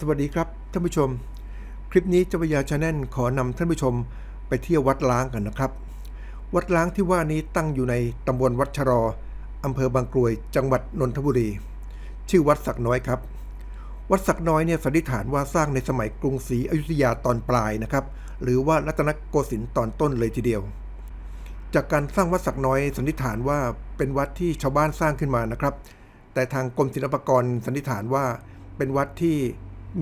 สวัสดีครับท่านผู้ชม คลิปนี้เจ้าพยาชาแนลขอนำท่านผู้ชมไปเที่ยววัดล้างกันนะครับ วัดล้างที่ว่านี้ตั้งอยู่ในตำบลวัดชะรออำเภอบางกรวย จังหวัดนนทบุรี ชื่อวัดสักน้อยครับ วัดสักน้อยเนี่ยสันนิษฐานว่าสร้างในสมัยกรุงศรีอยุธยาตอนปลายนะครับ หรือว่ารัตนโกสินทร์ตอนต้นเลยทีเดียว จากการสร้างวัดสักน้อยสันนิษฐานว่าเป็นวัดที่ชาวบ้านสร้างขึ้นมานะครับ แต่ทางกรมศิลปากรสันนิษฐานว่าเป็นวัดที่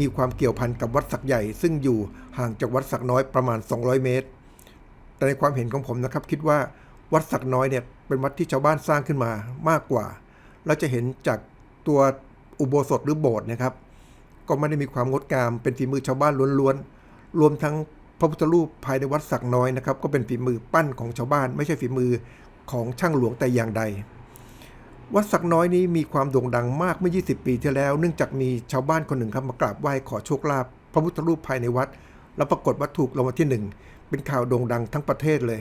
มีความเกี่ยวพันกับวัดสักใหญ่ ซึ่งอยู่ห่างจากวัดสักน้อยประมาณ 200 เมตร แต่ในความเห็นของผมนะครับ คิดว่าวัดสักน้อยเนี่ยเป็นวัดที่ชาวบ้านสร้างขึ้นมามากกว่า เราจะเห็นจากตัวอุโบสถหรือโบสถ์นะครับ ก็ไม่ได้มีความงดงามเป็นฝีมือชาวบ้านล้วนๆ รวมทั้งพระพุทธรูปภายในวัดสักน้อยนะครับ ก็เป็นฝีมือปั้นของชาวบ้าน ไม่ใช่ฝีมือของช่างหลวงแต่อย่างใด วัดสักน้อยนี้มีความโด่งดังมากเมื่อ 20 ปีที่แล้ว เนื่องจากมีชาวบ้านคนหนึ่งครับมากราบไหว้ขอโชคลาภพระพุทธรูปภายในวัด แล้วปรากฏว่าถูกรางวัลที่หนึ่งเป็นข่าวโด่งดังทั้งประเทศเลย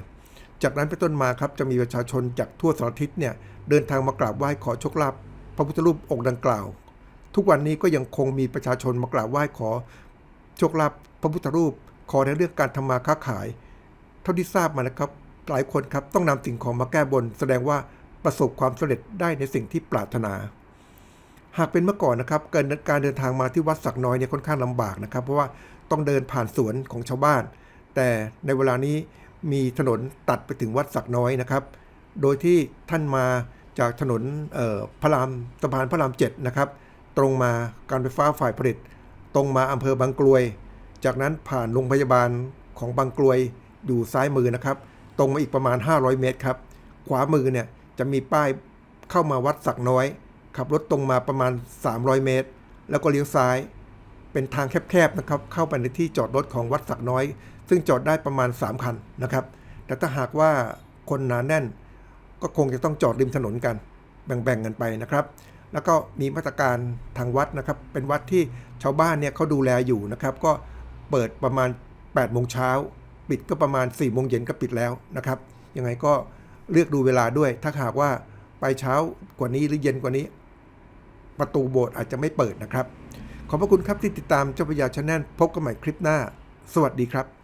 จากนั้นเป็นต้นมาครับจะมีประชาชนจากทั่วสารทิศเนี่ยเดินทางมากราบไหว้ขอโชคลาภพระพุทธรูปองค์ดังกล่าว ทุกวันนี้ก็ยังคงมีประชาชนมากราบไหว้ขอโชคลาภพระพุทธรูป ขอในเรื่องการทำมาค้าขาย เท่าที่ทราบมานะครับหลายคนครับต้องนำสิ่งของมาแก้บน แสดงว่า ประสบความสำเร็จได้ในสิ่งที่ปรารถนา หากเป็นเมื่อก่อนนะครับการการเดินทางมาที่วัดสักน้อยเนี่ยค่อนข้างลำบากนะครับเพราะว่าต้องเดินผ่านสวนของชาวบ้าน แต่ในเวลานี้มีถนนตัดไปถึงวัดสักน้อยนะครับ โดยที่ท่านมาจากถนนพระรามสะพานพระรามเจ็ดนะครับ ตรงมาการไฟฟ้าฝ่ายผลิต ตรงมาอำเภอบางกลวย จากนั้นผ่านโรงพยาบาลของบางกลวยอยู่ซ้ายมือนะครับ ตรงมาอีกประมาณ 500 เมตรครับ ขวามือเนี่ย จะมีป้ายเข้ามาวัดสักน้อย ขับรถตรงมาประมาณ 300 เมตร แล้วก็เลี้ยวซ้าย เป็นทางแคบๆนะครับ เข้าไปในที่จอดรถของวัดสักน้อย ซึ่งจอดได้ประมาณ 3 คันนะครับ แต่ถ้าหากว่าคนหนาแน่น ก็คงจะต้องจอดริมถนนกัน แบ่งๆกันไปนะครับ แล้วก็มีมาตรการทางวัดนะครับ เป็นวัดที่ชาวบ้านเนี่ยเขาดูแลอยู่นะครับ ก็เปิดประมาณ8โมงเช้าปิดก็ประมาณ4โมงเย็นก็ปิดแล้วนะครับ ยังไงก็ เลือกดูเวลาด้วย ถ้าหากว่าไปเช้ากว่านี้หรือเย็นกว่านี้ ประตูโบสถ์อาจจะไม่เปิดนะครับ ขอบพระคุณครับที่ติดตามเจ้าพระยาชาแนลพบกันใหม่คลิปหน้า สวัสดีครับ